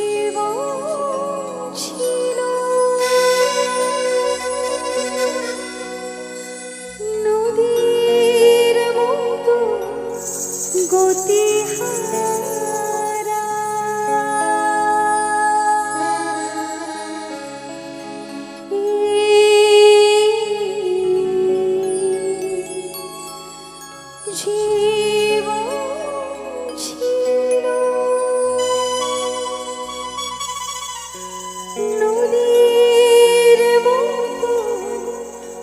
是否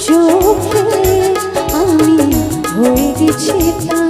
চোখে আমি হয়ে গেছি